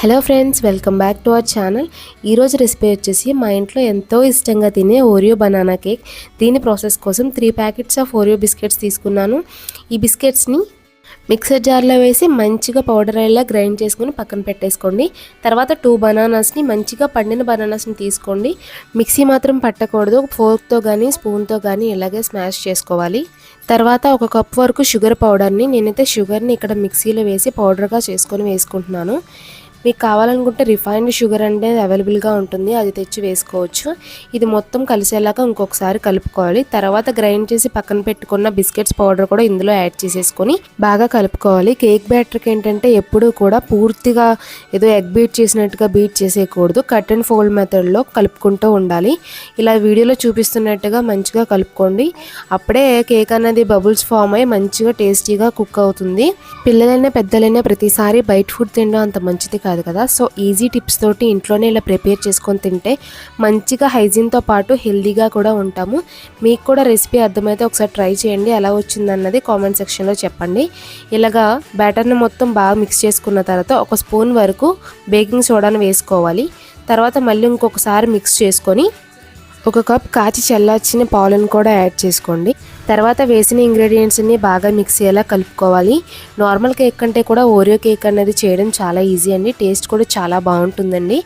Hello friends welcome back to our channel. ఈరోజు recipe వచ్చేసి మా ఇంట్లో ఎంతో ఇష్టంగా తినే ఓరియో బనానా కేక్. దీని ప్రాసెస్ కోసం three packets of Oreo biscuits తీసుకున్నాను. ఈ బిస్కెట్స్ని మిక్సర్ జార్లో వేసి మంచిగా పౌడర్ అయ్యేలా గ్రైండ్ చేసుకుని పక్కన పెట్టేసుకోండి. తర్వాత టూ బనానాస్ని మంచిగా పండిన బనానాస్ని తీసుకోండి. మిక్సీ మాత్రం పట్టకూడదు. ఫోర్క్తో కానీ స్పూన్తో కానీ ఇలాగే స్మాష్ చేసుకోవాలి. తర్వాత ఒక కప్ వరకు షుగర్ పౌడర్ని నేనైతే షుగర్ని ఇక్కడ మిక్సీలో వేసి పౌడర్గా చేసుకొని వేసుకుంటున్నాను. మీకు కావాలనుకుంటే రిఫైన్డ్ షుగర్ అనేది అవైలబుల్గా ఉంటుంది. అది తెచ్చి వేసుకోవచ్చు. ఇది మొత్తం కలిసేలాగా ఇంకొకసారి కలుపుకోవాలి. తర్వాత గ్రైండ్ చేసి పక్కన పెట్టుకున్న బిస్కెట్స్ పౌడర్ కూడా ఇందులో యాడ్ చేసేసుకొని బాగా కలుపుకోవాలి. కేక్ బ్యాటర్కి ఏంటంటే ఎప్పుడూ కూడా పూర్తిగా ఏదో ఎగ్ బీట్ చేసినట్టుగా బీట్ చేసేయకూడదు. కట్ అండ్ ఫోల్డ్ మెథడ్లో కలుపుకుంటూ ఉండాలి. ఇలా వీడియోలో చూపిస్తున్నట్టుగా మంచిగా కలుపుకోండి. అప్పుడే కేక్ అనేది బబుల్స్ ఫామ్ అయ్యి మంచిగా టేస్టీగా కుక్ అవుతుంది. పిల్లలైనా పెద్దలైనా ప్రతిసారి బయట ఫుడ్ తినడం అంత మంచిది కాదు. కదా సో ఈజీ టిప్స్ తోటి ఇంట్లోనే ఇలా ప్రిపేర్ చేసుకొని తింటే మంచిగా హైజీన్తో పాటు హెల్దీగా కూడా ఉంటాము. మీకు కూడా రెసిపీ అర్థమైతే ఒకసారి ట్రై చేయండి. ఎలా వచ్చిందన్నది కామెంట్ సెక్షన్లో చెప్పండి. ఇలాగా బ్యాటర్ని మొత్తం బాగా మిక్స్ చేసుకున్న తర్వాత ఒక స్పూన్ వరకు బేకింగ్ సోడాను వేసుకోవాలి. తర్వాత మళ్ళీ ఇంకొకసారి మిక్స్ చేసుకొని ఒక కప్ కాచి చల్లార్చిన పాలను కూడా యాడ్ చేసుకోండి. తర్వాత వేసిన ఇంగ్రీడియంట్స్ని బాగా మిక్స్ అయ్యేలా కలుపుకోవాలి. నార్మల్ కేక్ కంటే కూడా ఓరియో కేక్ అనేది చేయడం చాలా ఈజీ అండి. టేస్ట్ కూడా చాలా బాగుంటుందండి.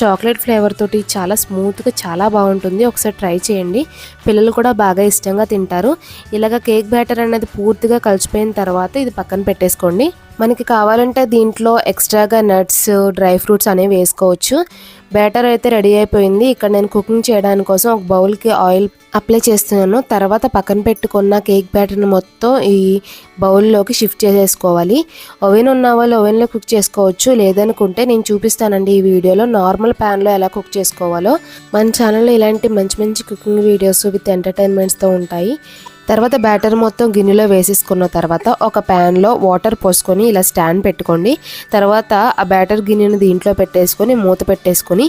చాక్లెట్ ఫ్లేవర్ తోటి చాలా స్మూత్గా చాలా బాగుంటుంది. ఒకసారి ట్రై చేయండి. పిల్లలు కూడా బాగా ఇష్టంగా తింటారు. ఇలాగ కేక్ బ్యాటర్ అనేది పూర్తిగా కలిసిపోయిన తర్వాత ఇది పక్కన పెట్టేసుకోండి. మనకి కావాలంటే దీంట్లో ఎక్స్ట్రాగా నట్స్ డ్రై ఫ్రూట్స్ అనేవి వేసుకోవచ్చు. బ్యాటర్ అయితే రెడీ అయిపోయింది. ఇక్కడ నేను కుకింగ్ చేయడానికి కోసం ఒక బౌల్కి ఆయిల్ అప్లై చేస్తున్నాను. తర్వాత పక్కన పెట్టుకున్న కేక్ బ్యాటర్ని మొత్తం ఈ బౌల్లోకి షిఫ్ట్ చేసేసుకోవాలి. ఓవెన్ ఉన్న వాళ్ళు ఓవెన్లో కుక్ చేసుకోవచ్చు. లేదనుకుంటే నేను చూపిస్తానండి ఈ వీడియోలో నార్మల్ ప్యాన్లో ఎలా కుక్ చేసుకోవాలో. మన ఛానల్లో ఇలాంటి మంచి మంచి కుకింగ్ వీడియోస్ విత్ ఎంటర్టైన్మెంట్స్తో ఉంటాయి. తర్వాత బ్యాటర్ మొత్తం గిన్నెలో వేసేసుకున్న తర్వాత ఒక ప్యాన్లో వాటర్ పోసుకొని ఇలా స్టాండ్ పెట్టుకోండి. తర్వాత ఆ బ్యాటర్ గిన్నెను దీంట్లో పెట్టేసుకొని మూత పెట్టేసుకొని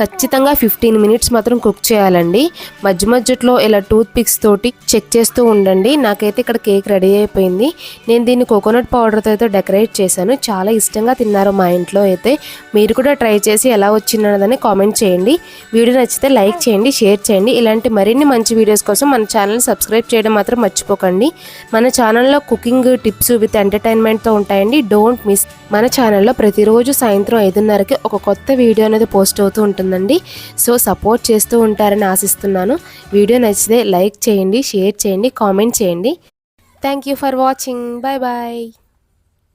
ఖచ్చితంగా ఫిఫ్టీన్ మినిట్స్ మాత్రం కుక్ చేయాలండి. మధ్య మధ్యలో ఇలా టూత్ పిక్స్ తోటి చెక్ చేస్తూ ఉండండి. నాకైతే ఇక్కడ కేక్ రెడీ అయిపోయింది. నేను దీన్ని కోకోనట్ పౌడర్తో అయితే డెకరేట్ చేశాను. చాలా ఇష్టంగా తిన్నారు మా ఇంట్లో అయితే. మీరు కూడా ట్రై చేసి ఎలా వచ్చిందన్నదని కామెంట్ చేయండి. వీడియో నచ్చితే లైక్ చేయండి షేర్ చేయండి. ఇలాంటి మరిన్ని మంచి వీడియోస్ కోసం మన ఛానల్ సబ్స్క్రైబ్ చేయడం మాత్రం మర్చిపోకండి. మన ఛానల్లో కుకింగ్ టిప్స్ విత్ ఎంటర్టైన్మెంట్తో ఉంటాయండి. డోంట్ మిస్ మన ఛానల్లో ప్రతిరోజు సాయంత్రం ఐదున్నరకి ఒక కొత్త వీడియో అనేది పోస్ట్ అవుతూ ఉంటుందండి. సో సపోర్ట్ చేస్తూ ఉంటారని ఆశిస్తున్నాను. వీడియో నచ్చితే లైక్ చేయండి షేర్ చేయండి కామెంట్ చేయండి. Thank you for watching bye bye